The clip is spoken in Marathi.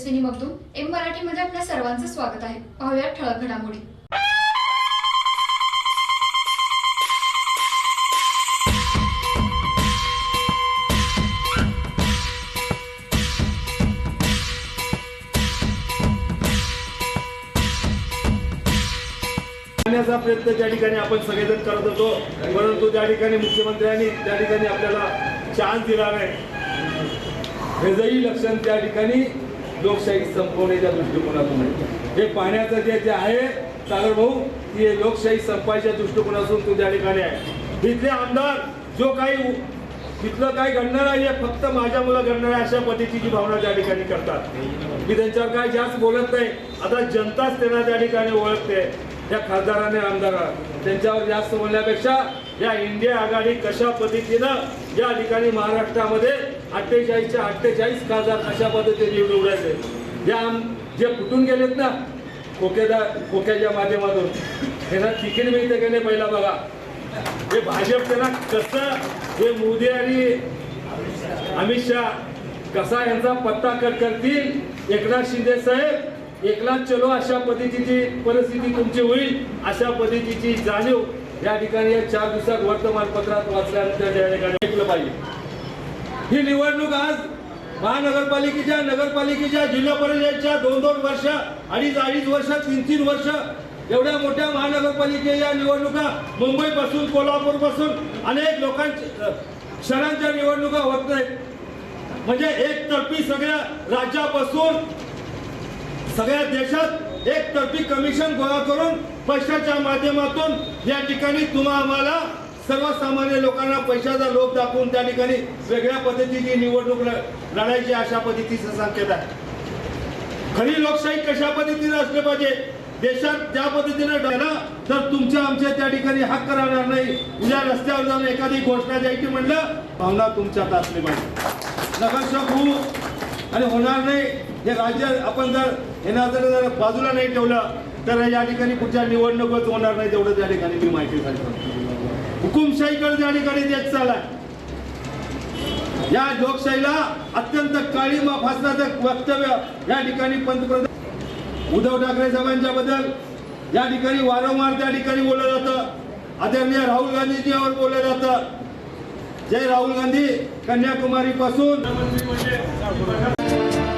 Tejaswini Magdum M मराठीमध्ये आपल्या सर्वांचं स्वागत आहे. पाहूया ठळक घडामोडी. करण्याचा प्रयत्न त्या ठिकाणी आपण सगळेजण करत होतो परंतु त्या ठिकाणी मुख्यमंत्र्यांनी त्या ठिकाणी आपल्याला चान्स दिला नाही. हेचंही लक्षण त्या ठिकाणी लोकशाही संपवण्याच्या दृष्टिकोनातून आहे. हे पाण्याचं जे जे आहे सागर भाऊ ती हे लोकशाही संपायच्या दृष्टिकोनातून तो त्या ठिकाणी आहे. तिथले आमदार जो काही तिथलं काही घडणार आहे हे फक्त माझ्या मुलं घडणार आहे अशा पद्धतीची भावना त्या ठिकाणी करतात. मी त्यांच्यावर काय जास्त बोलत नाही. आता जनताच त्यांना त्या ठिकाणी ओळखते. या खासदाराने आमदारा त्यांच्यावर जास्त बोलण्यापेक्षा या इंडिया आघाडी कशा पद्धतीनं या ठिकाणी महाराष्ट्रामध्ये अठ्ठेचाळीसच्या अठ्ठेचाळीस खासदार अशा पद्धतीने निवडायचे जे आम- जे फुटून गेलेत ना खोक्यादा खोक्याच्या माध्यमातून त्यांना तिकीट मिळते की नाही पहिला बघा. हे भाजप त्यांना कसं हे मोदी आणि अमित शहा कसा यांचा पत्ता कट करतील? एकनाथ शिंदे साहेब एकनाथ चलो अशा पद्धतीची परिस्थिती तुमची होईल अशा पद्धतीची जाणीव या ठिकाणी या चार दिवसात वर्तमानपत्रात वाचल्यानंतर त्या ठिकाणी ऐकलं पाहिजे ही निवडणूक आज महानगरपालिकेच्या नगरपालिकेच्या जिल्हा परिषदेच्या दोन दोन वर्ष अडीच अडीच वर्ष तीन तीन वर्ष एवढ्या मोठ्या महानगरपालिकेच्या निवडणुका मुंबईपासून कोल्हापूरपासून अनेक लोकांच्या शहरांच्या निवडणुका होत नाहीत. म्हणजे एकतर्फी सगळ्या राज्यापासून सगळ्या देशात एकतर्फी कमिशन गोळा करून पैशाच्या माध्यमातून या ठिकाणी तुम्हा आम्हाला सर्वसामान्य लोकांना पैशाचा लोभ दाखवून त्या ठिकाणी वेगळ्या पद्धतीची निवडणूक लढायची अशा पद्धतीचं संकेत आहे. खरी लोकशाही कशा पद्धतीने असले पाहिजे? देशात ज्या पद्धतीने झालं तर तुमच्या आमच्या त्या ठिकाणी हक्क राहणार नाही. उद्या रस्त्यावर जाऊन एखादी घोषणा द्यायची म्हणलं भावना तुमच्यात असली पाहिजे. नगरसेवक होऊ आणि होणार नाही. हे राज्य आपण जर हे जर जर बाजूला नाही ठेवलं तर या ठिकाणी पुढच्या निवडणूकच होणार नाही तेवढं त्या ठिकाणी मी माहिती सांगतो. हुकुमशाहीकडे त्या ठिकाणी देत चाललाय या लोकशाहीला अत्यंत काळीमा फासण्याचं वक्तव्य या ठिकाणी पंतप्रधान उद्धव ठाकरे साहेबांच्या बद्दल या ठिकाणी वारंवार त्या ठिकाणी बोललं जातं. आदरणीय राहुल गांधीजीवर बोललं जातं. जय राहुल गांधी कन्याकुमारी पासून